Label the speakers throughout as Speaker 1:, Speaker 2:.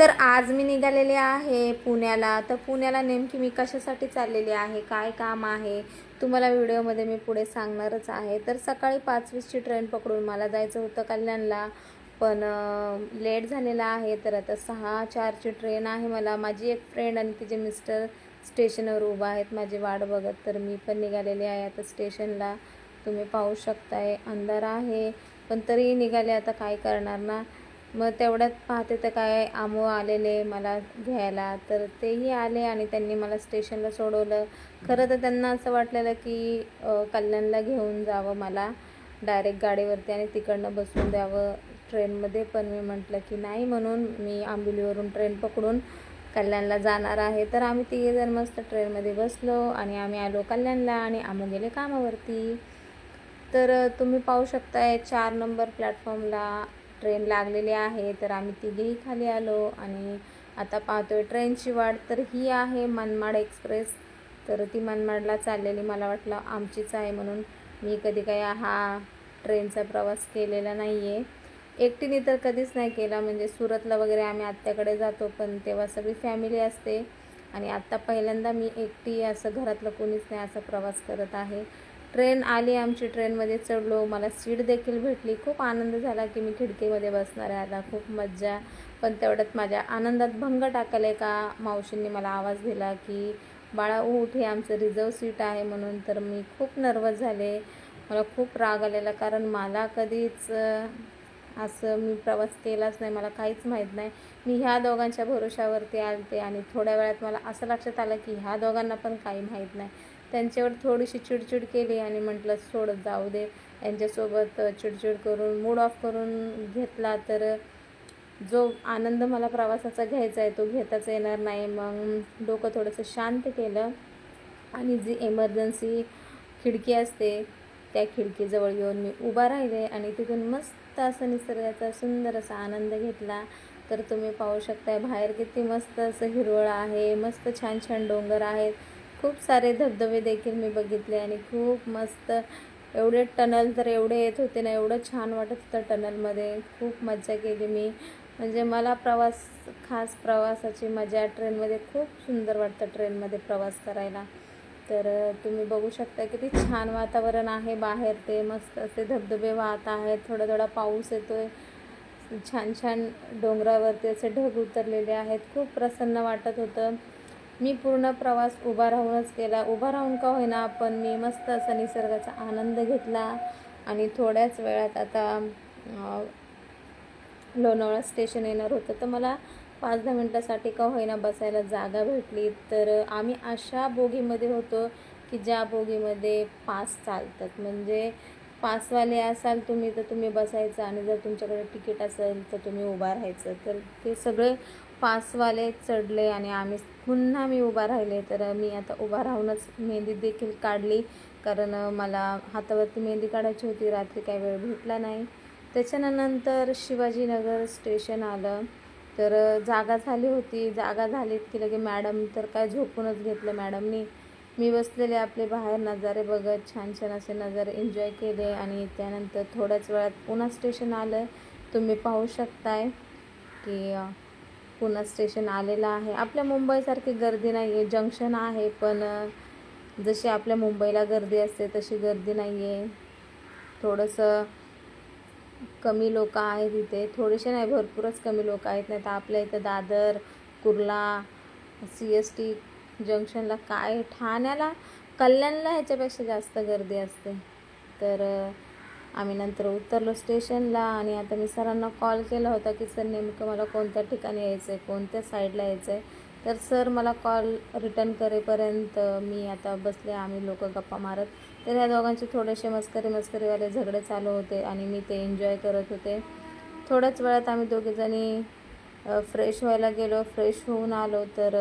Speaker 1: तर आज मी निघालेले आहे पुण्याला. तर पुण्याला नेमकी मी कशासाठी चाललेली आहे? काय काम आहे? तुम्हाला व्हिडिओमध्ये मी पुढे सांगणारच आहे. तर सकाळी पाच वीसची ट्रेन पकडून मला जायचं होतं कल्याणला. पण लेट झालेला आहे. तर आता सहा चारची ट्रेन आहे मला. माझी एक फ्रेंड आणि तिचे मिस्टर स्टेशनवर उभा आहेत. माझी वाट बघत तर मी पण निघालेली आहे आता स्टेशनला. तुम्ही पाहू शकताय. अंधार आहे. पण तरीही निघाले आता काय करणार ना? मग तेवढ्यात पाहते तर काय आमो आलेले मला घ्यायला. तर तेही आले आणि त्यांनी मला स्टेशनला सोडवलं. खरं तर त्यांना असं वाटलेलं की कल्याणला घेऊन जावं मला. डायरेक्ट गाडीवरती आणि तिकडनं बसून द्यावं. ट्रेनमध्ये पण मी म्हटलं की नाही म्हणून मी आंबिलीवरून ट्रेन पकडून कल्याणला जाणार आहे. तर आम्ही तिघे जर मस्त ट्रेनमध्ये बसलो आणि आम्ही आलो कल्याणला आणि आमो गेले कामावरती. तर तुम्ही पाहू शकताय चार नंबर प्लॅटफॉर्मला ट्रेन लागलेली आहे तर आम्ही तिघेही खाली आलो आणि आता पाहतोय ट्रेनची वाट तर ही आहे मनमाड एक्सप्रेस. तर ती मनमाडला चाललेली मला वाटलं आमचीच आहे म्हणून मी कधी काही हा ट्रेनचा प्रवास केलेला नाही आहे एकटीने तर कधीच नाही केला म्हणजे सुरतला वगैरे आम्ही आत्याकडे जातो पण तेव्हा सगळी फॅमिली असते. आणि आत्ता पहिल्यांदा मी एकटी असं घरातलं कोणीच नाही असा प्रवास करत आहे. ट्रेन आली आमची ट्रेनमध्ये चढलो. मला सीट देखील भेटली. खूप आनंद झाला की मी खिडकीमध्ये बसणार आहे. आता खूप मज्जा. पण तेवढ्यात माझ्या आनंदात भंग टाकलं का? मावशींनी मला आवाज दिला की बाळा उठ. हे आमचं रिझर्व सीट आहे म्हणून तर मी खूप नर्वस झाले. मला खूप राग आलेला कारण मला कधीच असं मी प्रवास केलाच नाही. मला काहीच माहीत नाही. मी ह्या दोघांच्या भरोशावरती आलते आणि थोड्या वेळात मला असं लक्षात आलं की ह्या दोघांना पण काही माहीत नाही. त्यांच्यावर थोडीशी चिडचिड केली आणि म्हटलं सोड जाऊ दे. यांच्यासोबत चिडचिड करून मूड ऑफ करून घेतला तर जो आनंद मला प्रवासाचा घ्यायचा आहे तो घेताच येणार नाही. मग डोकं थोडंसं शांत केलं आणि जी इमर्जन्सी खिडकी असते त्या खिडकीजवळ येऊन मी उभा राहिले आणि तिथून मस्त असं निसर्गाचा सुंदर असा आनंद घेतला. तर तुम्ही पाहू शकताय बाहेर किती मस्त असं हिरवळ आहे मस्त छान छान डोंगर आहेत. खूप सारे धबधबे देखील मी बघितले आणि खूप मस्त एवढे टनल तर एवढे येत होते ना एवढं छान वाटत होतं टनलमध्ये. खूप मजा केली मी. म्हणजे मला प्रवास खास प्रवासाची मजा ट्रेनमध्ये खूप सुंदर वाटतं ट्रेनमध्ये प्रवास करायला. तर तुम्ही बघू शकता किती छान वातावरण आहे बाहेर ते. मस्त असे धबधबे वाहत आहेत. थोडा थोडा पाऊस येतोय. छान छान डोंगरावरती असे ढग उतरलेले आहेत. खूप प्रसन्न वाटत होतं. मी पूर्ण प्रवास उभा राहूनच केला. उभा राहून का होईना पण मी मस्त असा निसर्गाचा आनंद घेतला. आणि थोड्याच वेळात आता लोणावळा स्टेशन येणार होतं. तर मला पाच दहा मिनटासाठी का होईना बसायला जागा भेटली. तर आम्ही अशा बोगीमध्ये होतो की ज्या बोगीमध्ये पास चालतात. म्हणजे पासवाले असाल तुम्ही तर तुम्ही बसायचं आणि जर तुमच्याकडे तिकीट असेल तर तुम्ही उभा राहायचं. तर ते सगळे पासवाले चढले आणि आम्ही पुन्हा मी उभा राहिले. तर मी आता उभा राहूनच मेहंदी देखील काढली. कारण मला हातावरती मेहंदी काढायची होती. रात्री काही वेळ भेटला नाही. त्याच्यानंतर शिवाजीनगर स्टेशन आलं. तर जागा झाली होती. जागा झालीत की लगे मॅडम तर काय झोपूनच घेतलं मॅडमनी. मी बसलेले आपले बाहेर नजारे बघत छान छान असे नजारे एन्जॉय केले आणि त्यानंतर थोड्याच वेळात पुन्हा स्टेशन आलं. तुम्ही पाहू शकताय की पुन्हा स्टेशन आलेलं आहे. आपल्या मुंबईसारखी गर्दी नाही आहे जंक्शन आहे पण जशी आपल्या मुंबईला गर्दी असते तशी गर्दी नाही आहे थोडंसं कमी लोक आहेत इथे. थोडेसे नाही भरपूरच कमी लोक आहेत. नाही तर आपल्या इथं Dadar Kurla C S T जंक्शनला काय? ठाण्याला कल्याणला ह्याच्यापेक्षा जास्त गर्दी असते. तर आम्ही नंतर उतरलो स्टेशनला आणि आता मी सरांना कॉल केला होता की सर नेमकं मला कोणत्या ठिकाणी यायचं आहे कोणत्या साईडला यायचं आहे तर सर मला कॉल रिटर्न करेपर्यंत मी आता बसले आम्ही लोक गप्पा मारत. तर ह्या दोघांचे थोडेसे मस्करी मस्करीवाले झगडे चालू होते आणि मी ते एन्जॉय करत होते. थोड्याच वेळात आम्ही दोघेजणी फ्रेश व्हायला गेलो. फ्रेश होऊन आलो तर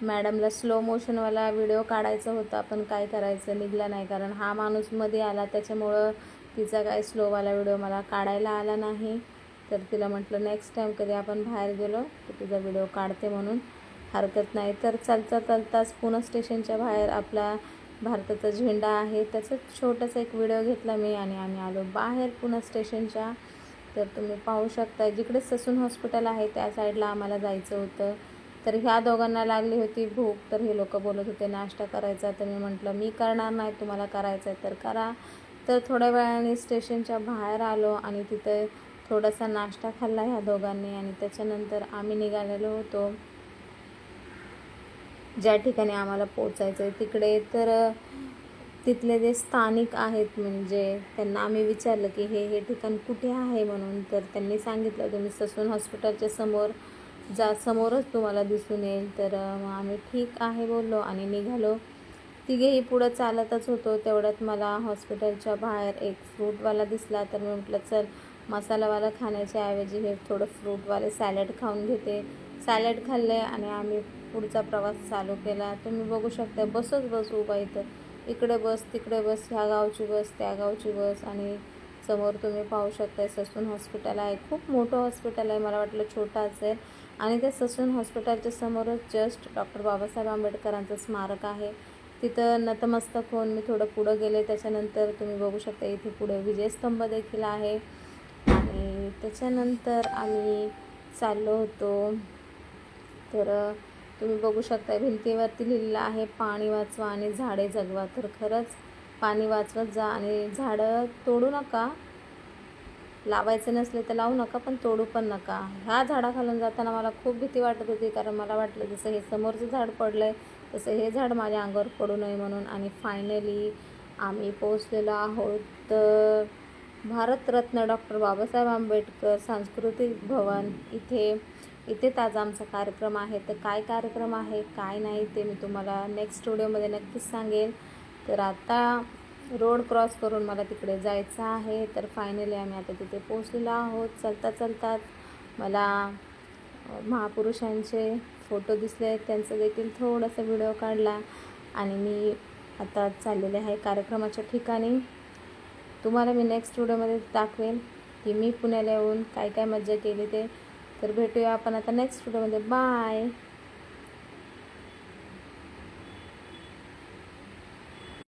Speaker 1: मॅडमला स्लो मोशनवाला व्हिडिओ काढायचा होता पण काय करायचं? निघला नाही. कारण हा माणूसमध्ये आला त्याच्यामुळं तिचा काय स्लोवाला व्हिडिओ मला काढायला आला नाही. तर तिला म्हटलं नेक्स्ट टाईम कधी आपण बाहेर गेलो तर तुझा व्हिडिओ काढते म्हणून. हरकत नाही. तर चालता चालताच पुणे स्टेशनच्या बाहेर आपला भारताचा झेंडा आहे. त्याचा छोटासा एक व्हिडिओ घेतला मी आणि आम्ही आलो बाहेर पुणे स्टेशनच्या तर तुम्ही पाहू शकता जिकडे ससून हॉस्पिटल आहे त्या साईडला आम्हाला जायचं होतं. तर ह्या दोघांना लागली होती भूक तर हे लोक बोलत होते नाश्ता करायचा. तर मी म्हटलं मी करणार नाही तुम्हाला करायचं आहे तर करा. तर थोड्या वेळाने स्टेशनच्या बाहेर आलो आणि तिथे थोडासा नाश्ता खाल्ला ह्या दोघांनी आणि त्याच्यानंतर आम्ही निघालेलो होतो. ज्या ठिकाणी आम्हाला पोचायचं आहे तिकडे. तर तिथले जे स्थानिक आहेत म्हणजे त्यांना आम्ही विचारलं की हे हे ठिकाण कुठे आहे? म्हणून तर त्यांनी सांगितलं तुम्ही ससून हॉस्पिटलच्या समोर जा समोरच तुम्हाला दिसून येईल. तर मग आम्ही ठीक आहे बोललो आणि निघालो. तिघेही पुढं चालतच होतो. तेवढ्यात मला हॉस्पिटलच्या बाहेर एक फ्रूटवाला दिसला. तर मी म्हटलं चल मसालावाला खाण्याच्या ऐवजी हे थोडं फ्रूटवाले सॅलड खाऊन घेते. सॅलड खाल्ले आणि आम्ही पुढचा प्रवास चालू केला. तुम्ही बघू शकता बसच बस उभा इथं. इकडे बस तिकडे बस ह्या गावची बस त्या गावची बस आणि समोर तुम्ही पाहू शकता ससून हॉस्पिटल आहे. खूप मोठं हॉस्पिटल आहे मला वाटलं छोटं असेल आणि त्या ससून हॉस्पिटलच्या समोरच जस्ट डॉक्टर बाबासाहेब आंबेडकरांचं स्मारक आहे. तिथं नतमस्तक होऊन मी थोडं पुढं गेले. त्याच्यानंतर तुम्ही बघू शकता इथे पुढे विजयस्तंभ देखील आहे. आणि त्याच्यानंतर आम्ही चाललो होतो. तर तुम्ही बघू शकता भिंतीवरती लिहिलेलं आहे पाणी वाचवा आणि झाडे जगवा. तर खरंच पाणी वाचवत जा आणि झाडं तोडू नका. लावायचे नसले तर लावू नका पण तोडू पण नका. ह्या झाडाखालून जाताना मला खूप भीती वाटत होती कारण मला वाटलं जसं हे समोरचं झाड पडलं आहे तसं हे झाड माझ्या अंगावर पडू नये म्हणून. आणि फायनली आम्ही पोचलेलो आहोत. तर भारतरत्न डॉक्टर बाबासाहेब आंबेडकर सांस्कृतिक भवन इथे इथेच आज आमचा कार्यक्रम आहे. तर काय कार्यक्रम आहे काय नाही ते मी तुम्हाला नेक्स्ट स्टुडिओमध्ये नक्कीच सांगेन. तर आता रोड क्रॉस करून मला तिकडे जायचं आहे. तर फायनली आम्ही आता तिथे पोचलेलो आहोत. चलता चलतात मला महापुरुषांचे फोटो दिसले त्यांचं देखील थोडासा व्हिडिओ काढला आणि मी आता चाललेले आहे कार्यक्रमाच्या ठिकाणी. तुम्हाला मी नेक्स्ट व्हिडिओमध्ये दाखवेन की मी पुण्याला येऊन काय काय मज्जा केली ते. तर भेटूया आपण आता नेक्स्ट व्हिडिओमध्ये बाय